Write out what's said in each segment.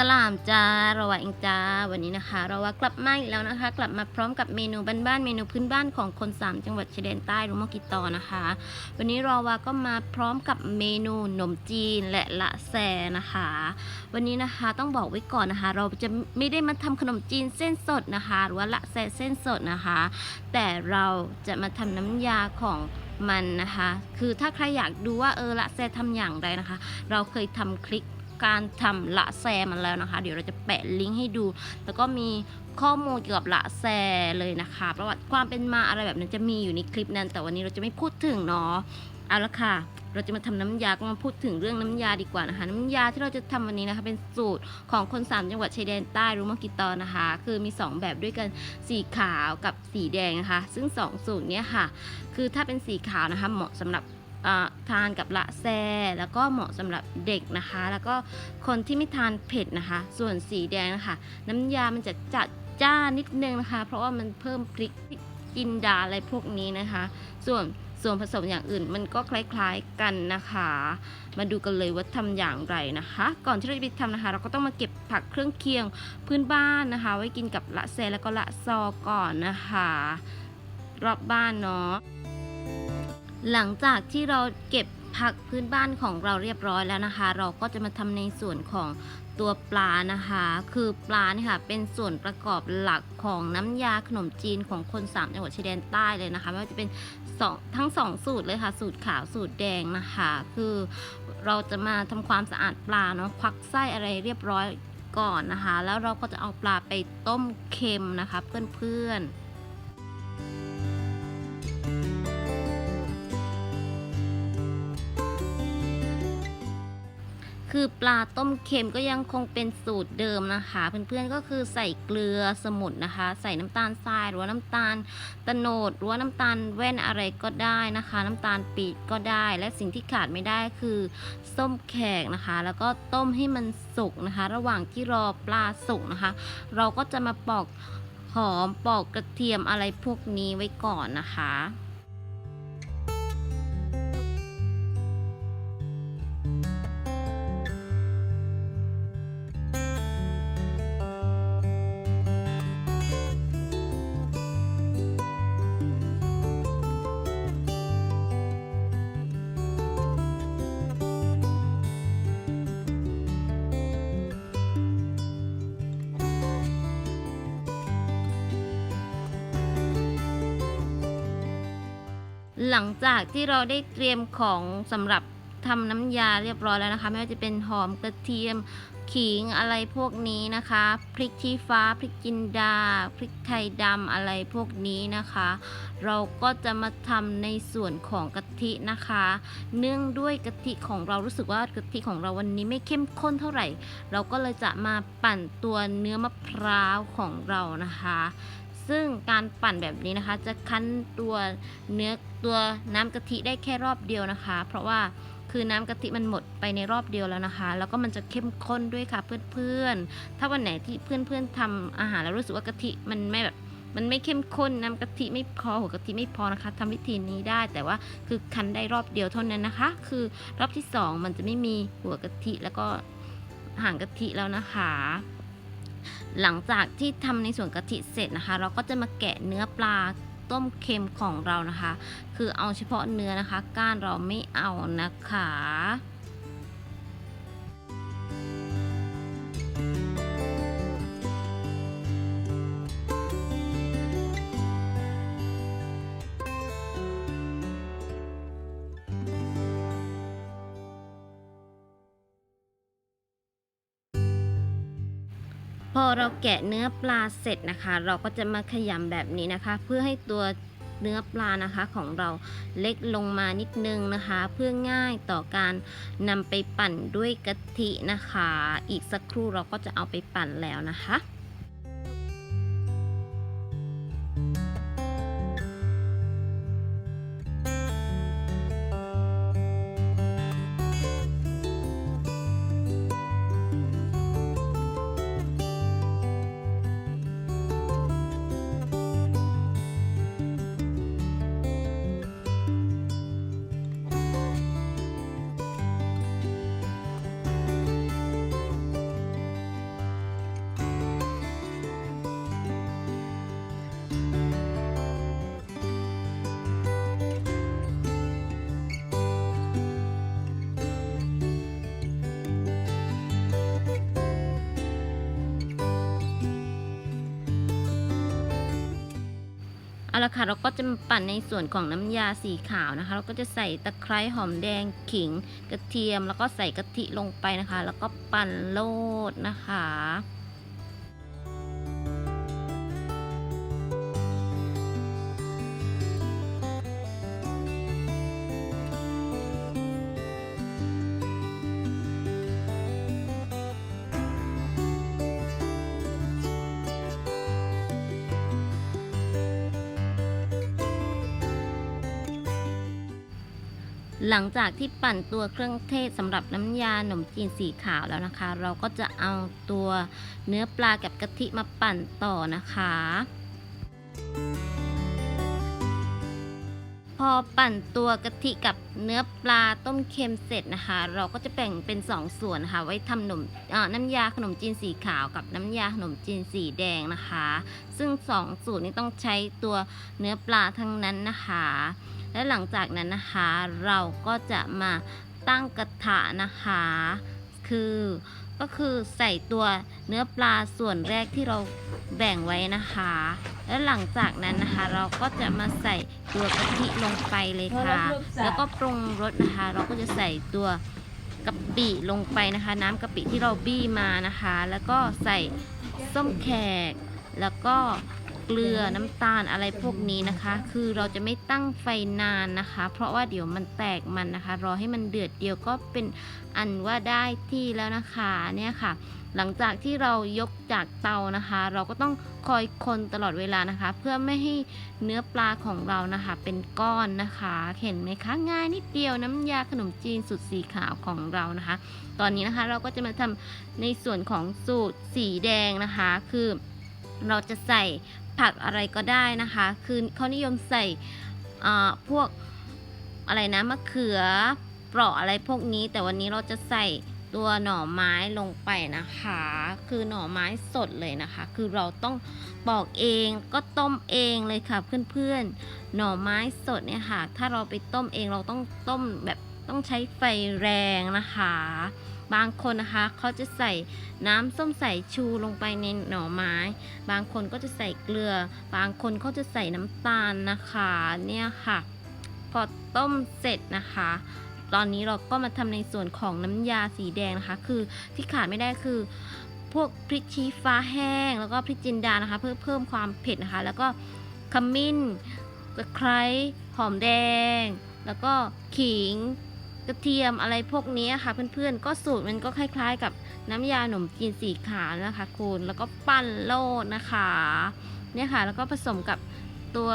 สลามจ้าเราว่าเองจ้าวันนี้นะคะ เราว่ากลับมาอีกแล้วนะคะ กลับมาพร้อมกับเมนูบ้านๆเมนูพื้นบ้านของคนสามจังหวัดชายแดนใต้รู้มกิตอนะคะ วันนี้เราว่าก็มาพร้อมกับเมนูขนมจีนและละแซนะคะ วันนี้นะคะต้องบอกไว้ก่อนนะคะ เราจะไม่ได้มาทำขนมจีนเส้นสดนะคะ หรือว่าละแซเส้นสดนะคะ แต่เราจะมาทำน้ำยาของมันนะคะ คือถ้าใครอยากดูว่าเออละแซทำอย่างไรนะคะ เราเคยทำคลิป การทำละแซมันแล้วนะคะ เดี๋ยวเราจะแปะลิงก์ให้ดู แล้วก็มีข้อมูลเกี่ยวกับละแซเลยนะคะ ประวัติความเป็นมาอะไรแบบนั้นจะมีอยู่ในคลิปนั้น แต่วันนี้เราจะไม่พูดถึงเนาะเอาละค่ะ เราจะมาทำน้ำยาก็มาพูดถึงเรื่องน้ำยาดีกว่านะคะ น้ำยาที่เราจะทำวันนี้นะคะ เป็นสูตรของคนสามจังหวัดชายแดนใต้รู้มากี่ตอนนะคะ คือมี 2 แบบด้วยกันสีขาวกับสีแดงนะคะ ซึ่ง 2 สูตรเนี้ยค่ะ คือถ้าเป็นสีขาวนะคะ เหมาะสำหรับ ทานกับละแซ แล้วก็เหมาะสำหรับเด็กนะคะ แล้วก็คนที่ไม่ทานเผ็ดนะคะ ส่วนสีแดงนะคะน้ำยามันจะจัดจ้านิดนึงนะคะ เพราะว่ามันเพิ่มพริกจินดาอะไรพวกนี้นะคะ ส่วนส่วนผสมอย่างอื่นมันก็คล้ายๆกันนะคะ มาดูกันเลยว่าทำอย่างไรนะคะ ก่อนที่เราจะไปทำนะคะ เราก็ต้องมาเก็บผักเครื่องเคียงพื้นบ้านนะคะ ไว้กินกับละแซแล้วก็ละซอก่อนนะคะ รอบบ้านเนาะ หลังจากที่เราเก็บผักพื้นบ้านของเราเรียบร้อยแล้วนะคะ เราก็จะมาทำในส่วนของตัวปลานะคะ คือปลาเนี่ยค่ะเป็นส่วนประกอบหลักของน้ำยาขนมจีนของคนสามจังหวัดชายแดนใต้เลยนะคะไม่ว่าจะเป็นสองทั้งสองสูตรเลยค่ะ สูตรขาวสูตรแดงนะคะ คือเราจะมาทำความสะอาดปลาเนาะควักไส้อะไรเรียบร้อยก่อนนะคะ แล้วเราก็จะเอาปลาไปต้มเค็มนะคะเพื่อนๆ คือปลาต้มเค็มก็ยังคงเป็นสูตรเดิมนะคะ เพื่อนๆก็คือใส่เกลือสมุนนะคะ ใส่น้ำตาลทรายหรือว่าน้ำตาลตะโนดหรือว่าน้ำตาลแว่นอะไรก็ได้นะคะ น้ำตาลปีกก็ได้ และสิ่งที่ขาดไม่ได้คือส้มแขกนะคะ แล้วก็ต้มให้มันสุกนะคะ ระหว่างที่รอปลาสุกนะคะ เราก็จะมาปอกหอมปอกกระเทียมอะไรพวกนี้ไว้ก่อนนะคะ หลังจากที่เราได้เตรียมของสำหรับทำน้ำยาเรียบร้อยแล้วนะคะ ไม่ว่าจะเป็นหอมกระเทียมขิงอะไรพวกนี้นะคะ พริกชี้ฟ้า พริกจินดา พริกไทยดำอะไรพวกนี้นะคะ เราก็จะมาทำในส่วนของกะทินะคะ เนื่องด้วยกะทิของเรารู้สึกว่ากะทิของเราวันนี้ไม่เข้มข้นเท่าไหร่ เราก็เลยจะมาปั่นตัวเนื้อมะพร้าวของเรานะคะ ซึ่งการปั่นแบบนี้นะคะ จะคั้นตัวเนื้อตัวน้ำกะทิได้แค่รอบเดียวนะคะ เพราะว่าคือน้ำกะทิมันหมดไปในรอบเดียวแล้วนะคะ แล้วก็มันจะเข้มข้นด้วยค่ะเพื่อนๆ ถ้าวันไหนที่เพื่อนๆทำอาหารแล้วรู้สึกว่ากะทิมันไม่แบบมันไม่เข้มข้นน้ำกะทิไม่พอหัวกะทิไม่พอนะคะทำวิธีนี้ได้แต่ว่าคือคั้นได้รอบเดียวเท่านั้นนะคะ คือรอบที่สองมันจะไม่มีหัวกะทิแล้วก็หางกะทิแล้วนะคะ หลังจากที่ทำในส่วนกะทิเสร็จนะคะ เราก็จะมาแกะเนื้อปลาต้มเค็มของเรานะคะ คือเอาเฉพาะเนื้อนะคะ ก้านเราไม่เอานะคะ พอเราแกะเนื้อปลาเสร็จนะคะ เราก็จะมาขยำแบบนี้นะคะ เพื่อให้ตัวเนื้อปลานะคะของเราเล็กลงมานิดนึงนะคะ เพื่อง่ายต่อการนำไปปั่นด้วยกะทินะคะ อีกสักครู่เราก็จะเอาไปปั่นแล้วนะคะ เอาละค่ะเราก็จะมาปั่นในส่วนของน้ำยาสีขาวนะคะ เราก็จะใส่ตะไคร้หอมแดงขิงกระเทียม แล้วก็ใส่กะทิลงไปนะคะ แล้วก็ปั่นโลดนะคะ หลังจากที่ปั่นตัวเครื่องเทศสำหรับน้ำยาขนมจีนสีขาวแล้วนะคะ เราก็จะเอาตัวเนื้อปลากับกะทิมาปั่นต่อนะคะ พอปั่นตัวกะทิกับเนื้อปลาต้มเค็มเสร็จนะคะ เราก็จะแบ่งเป็นสองส่วนนะคะไว้ทำขนมน้ำยาขนมจีนสีขาวกับน้ำยาขนมจีนสีแดงนะคะ ซึ่งสองสูตรนี้ต้องใช้ตัวเนื้อปลาทั้งนั้นนะคะ และหลังจากนั้นนะคะเราก็จะมาตั้งกระทะนะคะ คือก็คือใส่ตัวเนื้อปลาส่วนแรกที่เราแบ่งไว้นะคะ และหลังจากนั้นนะคะ เราก็จะมาใส่ตัวกะทิลงไปเลยค่ะ แล้วก็ปรุงรสนะคะ เราก็จะใส่ตัวกะปิลงไปนะคะ น้ำกะปิที่เราบี้มานะคะ แล้วก็ใส่ส้มแขกแล้วก็ เกลือน้ำตาลอะไรพวกนี้นะคะ คือเราจะไม่ตั้งไฟนานนะคะ เพราะว่าเดี๋ยวมันแตกมันนะคะ รอให้มันเดือดเดียวก็เป็นอันว่าได้ที่แล้วนะคะเนี่ยค่ะ หลังจากที่เรายกจากเตานะคะ เราก็ต้องคอยคนตลอดเวลานะคะ เพื่อไม่ให้เนื้อปลาของเรานะคะ เป็นก้อนนะคะ เห็นไหมคะง่ายนิดเดียวน้ำยาขนมจีนสูตรสีขาวของเรานะคะ ตอนนี้นะคะเราก็จะมาทำในส่วนของสูตรสีแดงนะคะ คือเราจะใส่ ผักอะไรก็ได้นะคะ คือเขานิยมใส่พวกอะไรนะมะเขือเปราะอะไรพวกนี้ แต่วันนี้เราจะใส่ตัวหน่อไม้ลงไปนะคะ คือหน่อไม้สดเลยนะคะ คือเราต้องปอกเองก็ต้มเองเลยค่ะเพื่อนๆ หน่อไม้สดเนี่ยค่ะ ถ้าเราไปต้มเองเราต้องต้มแบบต้องใช้ไฟแรงนะคะ บางคนนะคะเขาจะใส่น้ำส้มสายชูลงไปในหน่อไม้ บางคนก็จะใส่เกลือ บางคนเขาจะใส่น้ำตาลนะคะเนี่ยค่ะ พอต้มเสร็จนะคะ ตอนนี้เราก็มาทำในส่วนของน้ำยาสีแดงนะคะ คือที่ขาดไม่ได้คือพวกพริกชี้ฟ้าแห้ง แล้วก็พริกจินดานะคะ เพื่อเพิ่มความเผ็ดนะคะ แล้วก็ขมิ้นตะไคร้หอมแดง แล้วก็ขิง กระเทียมอะไรพวกนี้ค่ะเพื่อนๆ ก็สูตรมันก็คล้ายๆ กับน้ำยาหนมจีนสีขาวนะคะคุณแล้วก็ปั้นโลดนะคะเนี่ยค่ะแล้วก็ผสมกับตัว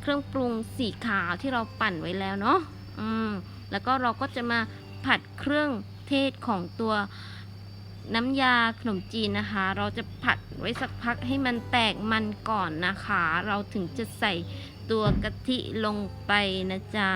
เครื่องปรุงสีขาวที่เราปั่นไว้แล้วเนาะอืมแล้วก็เราก็จะมาผัดเครื่องเทศของตัวน้ำยาขนมจีนนะคะ เราจะผัดไว้สักพักให้มันแตกมันก่อนนะคะ เราถึงจะใส่ตัวกะทิลงไปนะจ๊ะ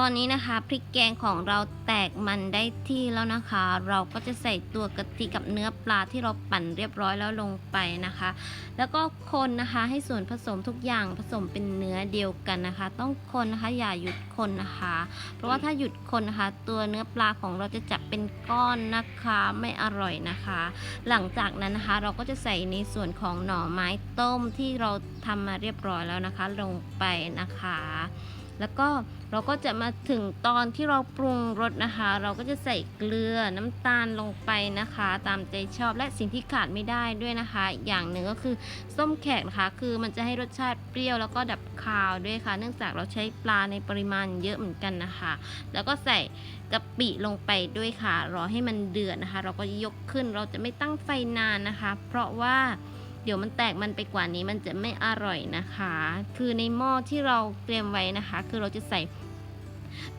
ตอนนี้นะคะพริกแกงของเราแตกมันได้ที่แล้วนะคะ เราก็จะใส่ตัวกะทิกับเนื้อปลาที่เราปั่นเรียบร้อยแล้วลงไปนะคะ แล้วก็คนนะคะให้ส่วนผสมทุกอย่างผสมเป็นเนื้อเดียวกันนะคะ ต้องคนนะคะอย่าหยุดคนนะคะ เพราะว่าถ้าหยุดคนนะคะ ตัวเนื้อปลาของเราจะจับเป็นก้อนนะคะไม่อร่อยนะคะ หลังจากนั้นนะคะเราก็จะใส่ในส่วนของหน่อไม้ต้มที่เราทำมาเรียบร้อยแล้วนะคะ ลงไปนะคะ แล้วก็เราก็จะมาถึงตอนที่เราปรุงรสนะคะ เราก็จะใส่เกลือน้ำตาลลงไปนะคะ ตามใจชอบและสิ่งที่ขาดไม่ได้ด้วยนะคะ อย่างหนึ่งก็คือส้มแขกนะคะ คือมันจะให้รสชาติเปรี้ยวแล้วก็ดับคาวด้วยค่ะ เนื่องจากเราใช้ปลาในปริมาณเยอะเหมือนกันนะคะ แล้วก็ใส่กะปิลงไปด้วยค่ะ รอให้มันเดือดนะคะ เราก็ยกขึ้นเราจะไม่ตั้งไฟนานนะคะ เพราะว่า เดี๋ยวมันแตกมันไปกว่านี้มันจะไม่อร่อยนะคะ คือในหม้อที่เราเตรียมไว้นะคะ คือเราจะใส่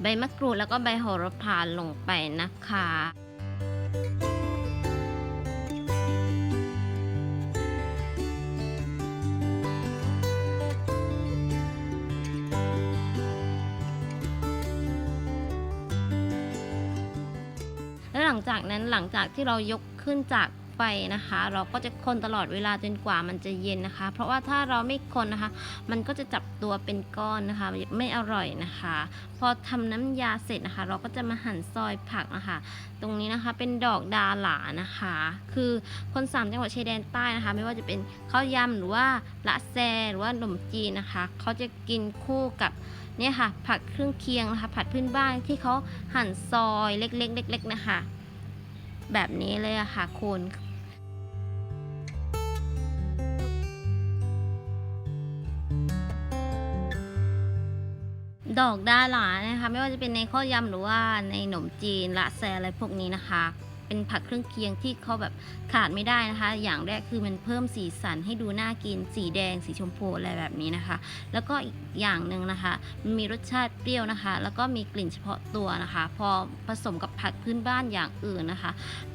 ใบมะกรูดแล้วก็ใบโหระพาลงไปนะคะพงจากนั้นหลังจากที่เรายกขึ้นจาก ไฟนะคะ เราก็จะคนตลอดเวลาจนกว่ามันจะเย็นนะคะ เพราะว่าถ้าเราไม่คนนะคะ มันก็จะจับตัวเป็นก้อนนะคะ ไม่อร่อยนะคะ พอทำน้ำยาเสร็จนะคะ เราก็จะมาหั่นซอยผักนะคะ ตรงนี้นะคะเป็นดอกดาหลานะคะ คือคนสามจังหวัดชายแดนใต้นะคะ ไม่ว่าจะเป็นข้าวยำหรือว่าละแซหรือว่าขนมจีนนะคะเขาจะกินคู่กับเนี่ยค่ะ ผักเครื่องเคียงนะคะผัดพื้นบ้านที่เขาหั่นซอยเล็กๆเล็กๆนะคะ แบบนี้เลยอะค่ะคุณ ดอกดาหลานะคะ ไม่ว่าจะเป็นในข้าวยำหรือว่าในขนมจีนละแซอะไรพวกนี้นะคะ เป็นผักเครื่องเคียงที่เขาแบบขาดไม่ได้นะคะ อย่างแรกคือมันเพิ่มสีสันให้ดูน่ากินสีแดงสีชมพูอะไรแบบนี้นะคะ แล้วก็อีกอย่างหนึ่งนะคะมันมีรสชาติเปรี้ยวนะคะ แล้วก็มีกลิ่นเฉพาะตัวนะคะ พอผสมกับผักพื้นบ้านอย่างอื่นนะคะ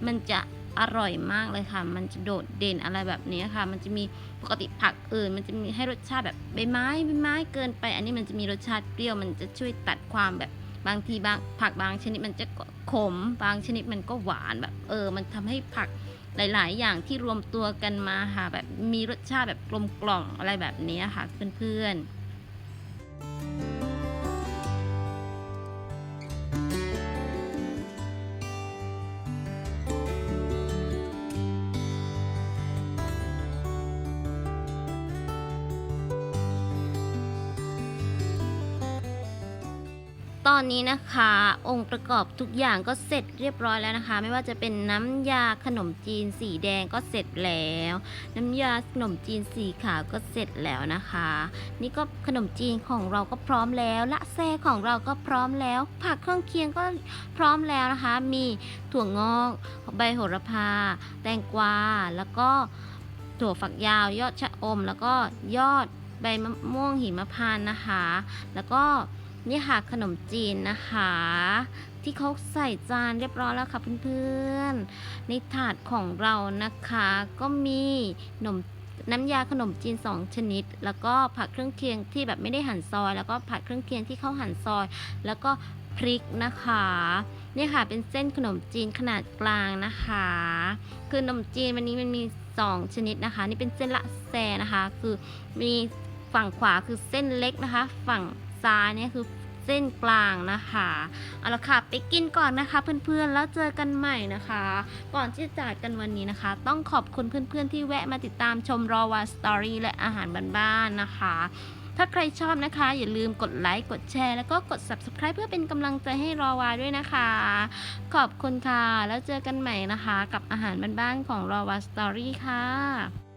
มันจะ อร่อยมากเลยค่ะ มันจะโดดเด่นอะไรแบบนี้ค่ะ มันจะมีปกติผักอื่น มันจะมีให้รสชาติแบบใบไม้ใบไม้เกินไป อันนี้มันจะมีรสชาติเปรี้ยว มันจะช่วยตัดความแบบบางทีบางผักบางชนิดมันจะขม บางชนิดมันก็หวานแบบ เออ มันทำให้ผักหลาย ๆ อย่างที่รวมตัวกันมาค่ะแบบมีรสชาติแบบกลมกล่อมอะไรแบบนี้ค่ะเพื่อนๆ ตอนนี้นะคะ องค์ประกอบทุกอย่างก็เสร็จเรียบร้อยแล้วนะคะ ไม่ว่าจะเป็นน้ำยาขนมจีนสีแดงก็เสร็จแล้ว น้ำยาขนมจีนสีขาวก็เสร็จแล้วนะคะ นี่ก็ขนมจีนของเราก็พร้อมแล้วละแซของเราก็พร้อมแล้ว ผักเครื่องเคียงก็พร้อมแล้วนะคะ มีถั่วงอกใบโหระพา แตงกวาแล้วก็ถั่วฝักยาว ยอดชะอม แล้วก็ยอดใบมะม่วงหิมพานต์นะคะ แล้วก็ นี่ค่ะขนมจีนนะคะ ที่เขาใส่จานเรียบร้อยแล้วค่ะเพื่อนๆ ในถาดของเรานะคะก็มีขนมน้ำยาขนมจีน 2 ชนิด แล้วก็ผักเครื่องเคียงที่แบบไม่ได้หั่นซอย แล้วก็ผักเครื่องเคียงที่เขาหั่นซอย แล้วก็พริกนะคะนี่ค่ะเป็นเส้นขนมจีนขนาดกลางนะคะ คือขนมจีนวันนี้มันมี 2 ชนิดนะคะ นี่เป็นเส้นละแซนะคะ คือมีฝั่งขวาคือเส้นเล็กนะคะ ฝั่ง ซ้ายเนี่ยคือเส้นกลางนะคะเอาละค่ะไปกินก่อนนะคะ เพื่อนๆแล้วเจอกันใหม่นะคะ ก่อนที่จะจากกันวันนี้นะคะ ต้องขอบคุณเพื่อนๆที่แวะมาติดตามชมรอวาสตอรี่และอาหารบ้านๆนะคะถ้าใครชอบนะคะ อย่าลืมกดไลค์กดแชร์ แล้วก็กด subscribe เพื่อเป็นกำลังใจให้รอวาด้วยนะคะ ขอบคุณค่ะ แล้วเจอกันใหม่นะคะ กับอาหารบ้านๆของรอวาสตอรี่ค่ะ